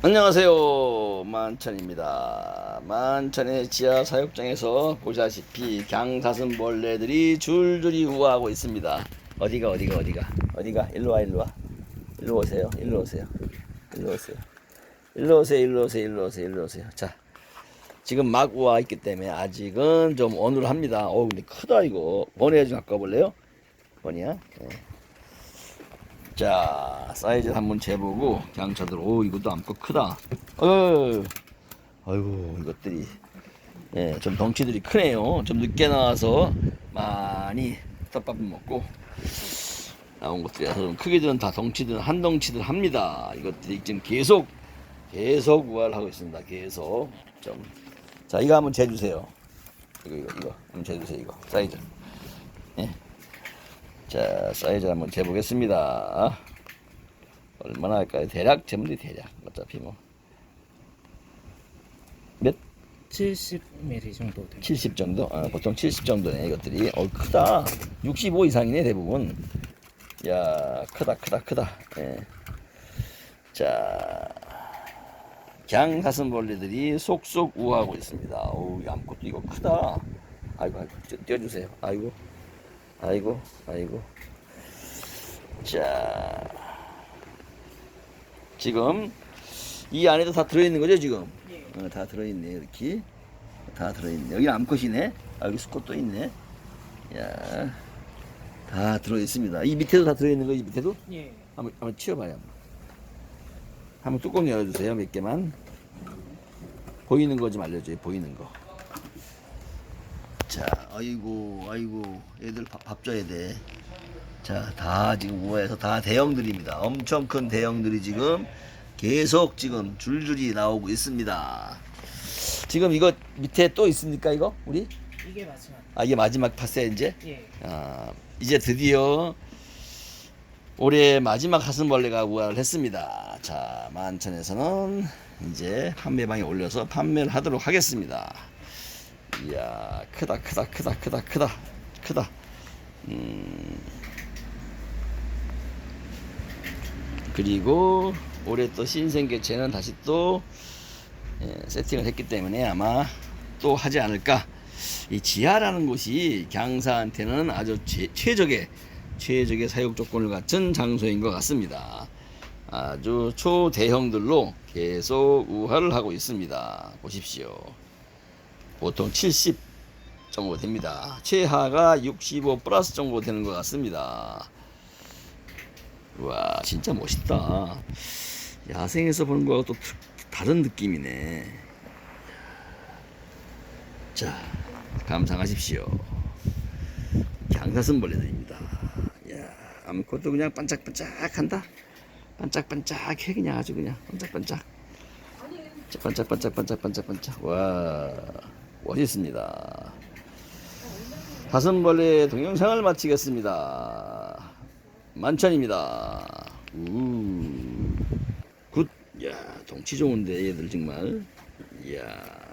안녕하세요. 만천입니다. 만천의 지하 사육장에서 보시다시피 강사슴벌레들이 줄줄이 우아하고 있습니다. 어디가 어디가 어디가? 어디가? 일로와 일로와. 일로 오세요. 일로 오세요. 일로 오세요. 일로 오세요 일로 오세요 일로 오세요 일로 오세요. 자 지금 막 우아 있기 때문에 아직은 좀 어눌합니다. 어 근데 크다 이거. 번에 좀 바꿔볼래요? 번이야? 네. 자 사이즈 한번 재보고 경차들 오 이것도 암컷 크다. 어휴 아이고 이것들이. 예, 좀 덩치들이 크네요. 좀 늦게 나와서 많이 떡밥을 먹고 나온 것들이라서 좀 크기들은 다 덩치들은 한 덩치들 합니다. 이것들이 지금 계속 계속 우활 하고 있습니다. 계속. 좀. 자 이거 한번 재주세요. 이거 이거 이거. 한번 재주세요 이거. 사이즈. 예. 자, 사이즈 한번 재보겠습니다. 얼마나 할까요? 대략 돼, 대략. 어차피 뭐. 몇? 70mm 정도 됩니다. 70 정도? 아, 보통 70 정도네, 이것들이. 어, 크다. 65 이상이네, 대부분. 야, 크다, 크다, 크다. 예. 자, 강사슴벌레들이 속속 우하고 있습니다. 어우, 이 암컷도 이거 크다. 아이고, 아이고, 띄- 띄워주세요. 아이고. 아이고, 아이고. 자, 지금 이 안에도 다 들어있는 거죠, 지금? 어, 다 들어있네, 이렇게. 다 들어있네. 여기 암컷이네. 아, 여기 수컷도 있네. 야, 다 들어있습니다. 이 밑에도 다 들어있는 거, 이 밑에도? 예. 한번, 한번 치워봐요. 한번. 한번 뚜껑 열어주세요, 몇 개만. 보이는 거 좀 알려줘요, 보이는 거. 자, 아이고, 아이고, 애들 밥, 밥 줘야 돼. 자, 다 지금 우아해서 다 대형들입니다. 엄청 큰 대형들이 지금 계속 지금 줄줄이 나오고 있습니다. 지금 이거 밑에 또 있습니까, 이거? 우리? 이게 마지막. 아, 이게 마지막 파세 이제? 예. 아, 이제 드디어 올해 마지막 사슴벌레가 우화를 했습니다. 자, 만천에서는 이제 판매방에 올려서 판매를 하도록 하겠습니다. 이야, 크다, 크다, 크다, 크다, 크다, 크다. 음. 그리고 올해 또 신생개체는 다시 또 예, 세팅을 했기 때문에 아마 또 하지 않을까. 이 지하라는 곳이 강사한테는 아주 최, 최적의 최적의 사육 조건을 갖춘 장소인 것 같습니다. 아주 초대형들로 계속 우화를 하고 있습니다. 보십시오. 보통 70 정도 됩니다. 최하가 65 플러스 정도 되는 것 같습니다. 와 진짜 멋있다. 야생에서 보는 거하고 또 특- 다른 느낌이네. 자, 감상하십시오. 강사슴벌레들입니다. 야, 아무것도 그냥 반짝반짝한다. 반짝반짝해 그냥 아주 그냥 반짝반짝. 자, 반짝반짝 반짝반짝 반짝. 와, 멋있습니다. 사슴벌레 동영상을 마치겠습니다. 만천입니다. 우, 굿. 야, 덩치 좋은데 얘들 정말. 이야.